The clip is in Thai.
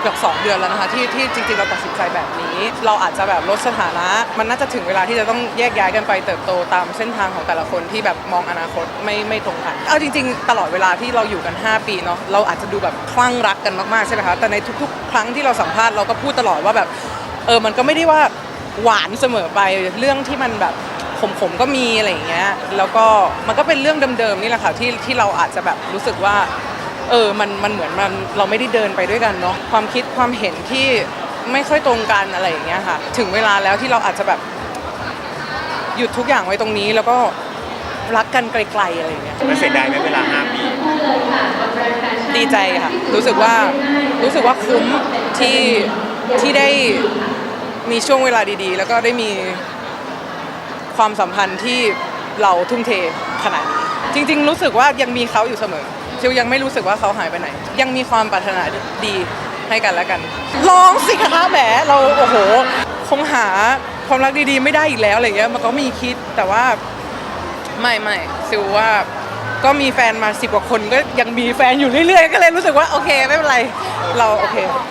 เกือบ2 เดือนแล้วนะคะที่ที่จริงๆ เราตัดสินใจแบบนี้ เราอาจจะแบบลดสถานะ มันน่าจะถึงเวลาที่จะต้องแยกย้ายกันไปเติบโตตามเส้นทางของแต่ละคนที่แบบมองอนาคตไม่ไม่ตรงกันเอาจริง ๆ ตลอดเวลาที่เราอยู่กัน 5 ปีเนาะเราอาจจะดูแบบคลั่งรักกันมากๆใช่ไหมคะแต่ในทุกๆ ครั้งที่เราสัมภาษณ์เราก็พูดตลอดว่าแบบเออมันก็ไม่ได้ว่าหวานเสมอไปเรื่องที่มันแบบขมๆก็มีอะไรอย่างเงี้ยแล้วก็มันก็เป็นเรื่องเดิมๆนี่แหละค่ะที่ที่เราอาจจะแบบรู้สึกว่า เออมันมันเหมือนมันเราไม่ได้เดินไปด้วยกันเนาะความคิดความเห็นที่ไม่ค่อยตรงกันอะไรอย่างเงี้ยค่ะ ถึงเวลาแล้วที่เราอาจจะแบบหยุดทุกอย่างไว้ตรงนี้แล้วก็รักกันไกลๆอะไรอย่างเงี้ยมันเสียดายไหมเวลา 5 ปี ดีใจค่ะ รู้สึกว่ารู้สึกว่าคุ้มที่ที่ได้มีช่วงเวลาดีๆ แล้วก็ได้มีความสัมพันธ์ที่เราทุ่มเทขนาดนี้ จริง ๆ รู้สึกว่ายังมีเขาอยู่เสมอ ชิวยังไม่รู้สึกว่าเขาหายไปไหน ยังมีความปรารถนาดีให้กันและกันลองสิคะแหมเราโอ้โห คงหาความรักดีๆ ไม่ได้อีกแล้วอะไรเงี้ยมันก็มีคิดแต่ว่าไม่ไม่ซิวว่าก็มีแฟนมาสิบกว่าคนก็ยังมีแฟนอยู่เรื่อยๆ ก็เลยรู้สึกว่าโอเคไม่เป็นไร เราโอเค